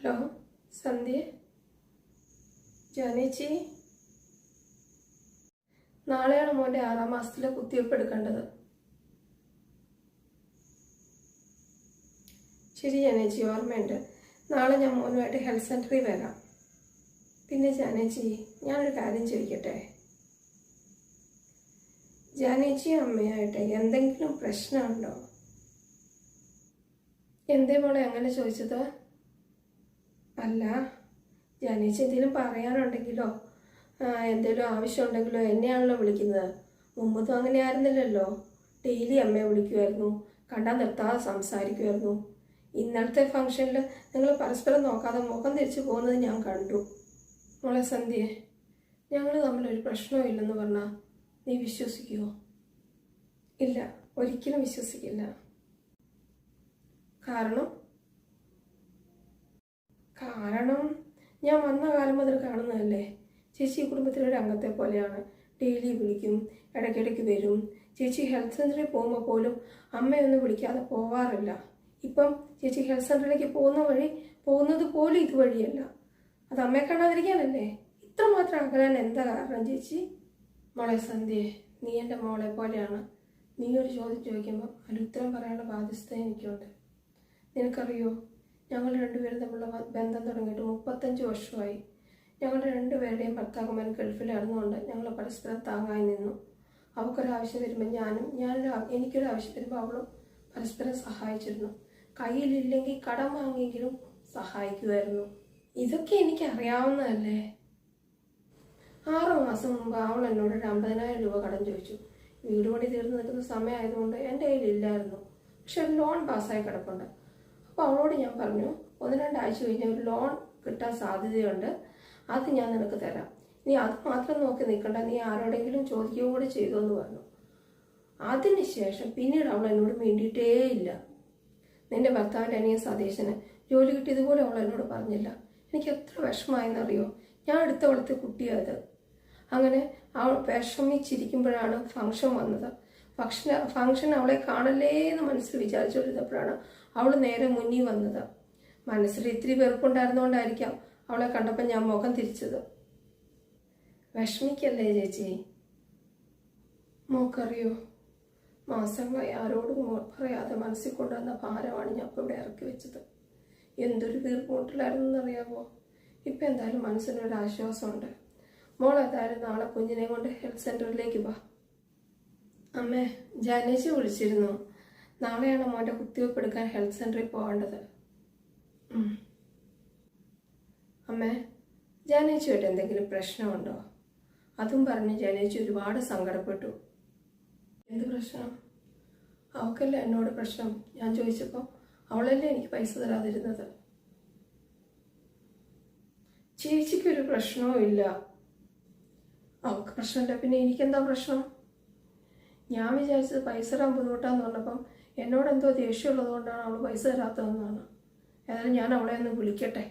Hello സന്ധ്യ ജാനേച്ചി നാളെയാണ് മോന്റെ ആറാം മാസത്തിലെ കുത്തിവയ്പ്പ് എടുക്കേണ്ടത് ശരി ജാനേച്ചി ഓർമ്മയുണ്ട് നാളെ ഞാൻ മോനുമായിട്ട് ഹെൽത്ത് സെന്ററിൽ വരാം പിന്നെ ജാനേച്ചി ഞാനൊരു കാര്യം ചോദിക്കട്ടെ ജാനേച്ചി അമ്മയായിട്ട് എന്തെങ്കിലും പ്രശ്നമുണ്ടോ എന്തേ മോളെ അങ്ങനെ ചോദിച്ചത് അല്ല ജാനേച്ചി എന്തെങ്കിലും പറയാനുണ്ടെങ്കിലോ? ആ, എന്തെങ്കിലും ആവശ്യമുണ്ടെങ്കിലോ എന്നെയാണല്ലോ വിളിക്കുന്നത്. മുമ്പത്തും അങ്ങനെ ആയിരുന്നില്ലല്ലോ. ഡെയിലി അമ്മയെ വിളിക്കുമായിരുന്നു കണ്ടാൽ നിർത്താതെ സംസാരിക്കുമായിരുന്നു ഇന്നലത്തെ ഫംഗ്ഷനിൽ നിങ്ങൾ പരസ്പരം നോക്കാതെ മുഖം തിരിച്ചു പോകുന്നത് ഞാൻ കണ്ടു. മോളെ സന്ധ്യ ഞങ്ങൾ തമ്മിലൊരു പ്രശ്നവും ഇല്ലെന്ന് പറഞ്ഞാൽ നീ വിശ്വസിക്കുമോ ഇല്ല ഒരിക്കലും വിശ്വസിക്കില്ല. കാരണം കാരണം ഞാൻ വന്ന കാലം മുതൽ കാണുന്നതല്ലേ? ചേച്ചി ഈ കുടുംബത്തിലെ ഒരു അംഗത്തെ പോലെയാണ്. ഡെയിലി വിളിക്കും ഇടയ്ക്കിടയ്ക്ക് വരും. ചേച്ചി ഹെൽത്ത് സെന്ററിൽ പോകുമ്പോൾ പോലും അമ്മയൊന്നും വിളിക്കാതെ പോവാറില്ല. ഇപ്പം ചേച്ചി ഹെൽത്ത് സെന്ററിലേക്ക് പോകുന്ന വഴി പോകുന്നത് പോലും ഇതുവഴിയല്ല. അത് അമ്മയെ കാണാതിരിക്കാനല്ലേ? ഇത്രമാത്രം അകലാൻ എന്താ കാരണം ചേച്ചി? മോളെ സന്ധ്യേ നീ എന്റെ മോളെ പോലെയാണ്. നീ ഒരു ചോദ്യം ചോദിക്കുമ്പോൾ അതിന് ഉത്തരം പറയാനുള്ള ബാധ്യസ്ഥ എനിക്കുണ്ട്. നിനക്കറിയോ? ഞങ്ങൾ രണ്ടുപേരും തമ്മിലുള്ള ബന്ധം തുടങ്ങിയിട്ട് മുപ്പത്തഞ്ച് വർഷമായി. ഞങ്ങളുടെ രണ്ടുപേരുടെയും ഭർത്താക്കന്മാർ ഗൾഫിലായിരുന്നുകൊണ്ട് ഞങ്ങൾ പരസ്പരം താങ്ങായി നിന്നു. അവൾക്കൊരാവശ്യം വരുമ്പോൾ ഞാനും ഞാനൊരു എനിക്കൊരു ആവശ്യം വരുമ്പോൾ അവളും പരസ്പരം സഹായിച്ചിരുന്നു. കയ്യിലില്ലെങ്കിൽ കടം വാങ്ങിയെങ്കിലും സഹായിക്കുമായിരുന്നു. ഇതൊക്കെ എനിക്ക് അറിയാവുന്നതല്ലേ ആറു മാസം മുമ്പ് അവൾ എന്നോട് ഒരു അമ്പതിനായിരം രൂപ കടം ചോദിച്ചു. വീട് പണി തീർന്നു നിൽക്കുന്ന സമയമായതുകൊണ്ട് എന്റെ കയ്യിലില്ലായിരുന്നു പക്ഷെ ഒരു ലോൺ പാസ്സായി കിടപ്പുണ്ട്. അപ്പോൾ അവളോട് ഞാൻ പറഞ്ഞു ഒന്ന് രണ്ടാഴ്ച കഴിഞ്ഞ് ഒരു ലോൺ കിട്ടാൻ സാധ്യതയുണ്ട്. അത് ഞാൻ നിനക്ക് തരാം. നീ അത് മാത്രം നോക്കി നിൽക്കണ്ട. നീ ആരോടെങ്കിലും ചോദിക്കുകയും കൂടെ ചെയ്തു എന്ന് പറഞ്ഞു അതിനുശേഷം പിന്നീട് അവൾ എന്നോട് വേണ്ടിയിട്ടേ ഇല്ല നിന്റെ ഭർത്താവിന്റെ അനിയൻ സതീശന് ജോലി കിട്ടിയതുപോലെ അവൾ എന്നോട് പറഞ്ഞില്ല. എനിക്ക് എത്ര വിഷമമായെന്നറിയോ? ഞാൻ അടുത്ത വളർത്തിയ കുട്ടിയത് അങ്ങനെ അവൾ വിഷമിച്ചിരിക്കുമ്പോഴാണ് ഫംഗ്ഷൻ വന്നത്. ഫംഗ്ഷൻ ഫംഗ്ഷൻ അവളെ കാണല്ലേ എന്ന് മനസ്സിൽ വിചാരിച്ചുകൊണ്ടിരുന്നപ്പോഴാണ് അവൾ നേരെ മുന്നിൽ വന്നത്. മനസ്സിൽ ഇത്തിരി വെറുപ്പുണ്ടായിരുന്നുകൊണ്ടായിരിക്കാം അവളെ കണ്ടപ്പോൾ ഞാൻ മുഖം തിരിച്ചത്. വിഷമിക്കല്ലേ ചേച്ചി? മോക്കറിയോ? മാസങ്ങളായി ആരോടും പറയാതെ മനസ്സിൽ കൊണ്ടുവന്ന ഭാരമാണ് ഞാൻ ഇപ്പോൾ ഇവിടെ ഇറക്കി വെച്ചത്. എന്തൊരു വീർപ്പുമുട്ടിലായിരുന്നു എന്നറിയാമോ ഇപ്പം എന്തായാലും മനസ്സിനൊരു ആശ്വാസമുണ്ട്. മോൾ ഏതായാലും നാളെ കുഞ്ഞിനെ കൊണ്ട് ഹെൽത്ത് സെന്ററിലേക്ക് വാ. അമ്മേ ജാനേച്ചി വിളിച്ചിരുന്നു. നാളെയാണ് മോന്റെ കുത്തിവെപ്പ് എടുക്കാൻ ഹെൽത്ത് സെന്ററിൽ പോകേണ്ടത്. അമ്മേ ജാനേച്ചിയായിട്ട് എന്തെങ്കിലും പ്രശ്നമുണ്ടോ? അതും പറഞ്ഞ് ജാനേച്ചി ഒരുപാട് സങ്കടപ്പെട്ടു. എന്ത് പ്രശ്നം? അവക്കല്ലേ എന്നോട് പ്രശ്നം? ഞാൻ ചോദിച്ചപ്പോൾ അവളല്ലേ എനിക്ക് പൈസ തരാതിരുന്നത്? ചേച്ചിക്കൊരു പ്രശ്നവും ഇല്ല. അവക്ക് പ്രശ്നമില്ല. പിന്നെ എനിക്കെന്താ പ്രശ്നം? ഞാൻ വിചാരിച്ചത് പൈസ തരാൻ ബുദ്ധിമുട്ടാന്ന് പറഞ്ഞപ്പം എന്നോട് എന്തോ ദേഷ്യമുള്ളത് കൊണ്ടാണ് അവൾ പൈസ തരാത്തതെന്നാണ്. ഏതായാലും ഞാൻ അവളെ ഒന്ന് വിളിക്കട്ടെ.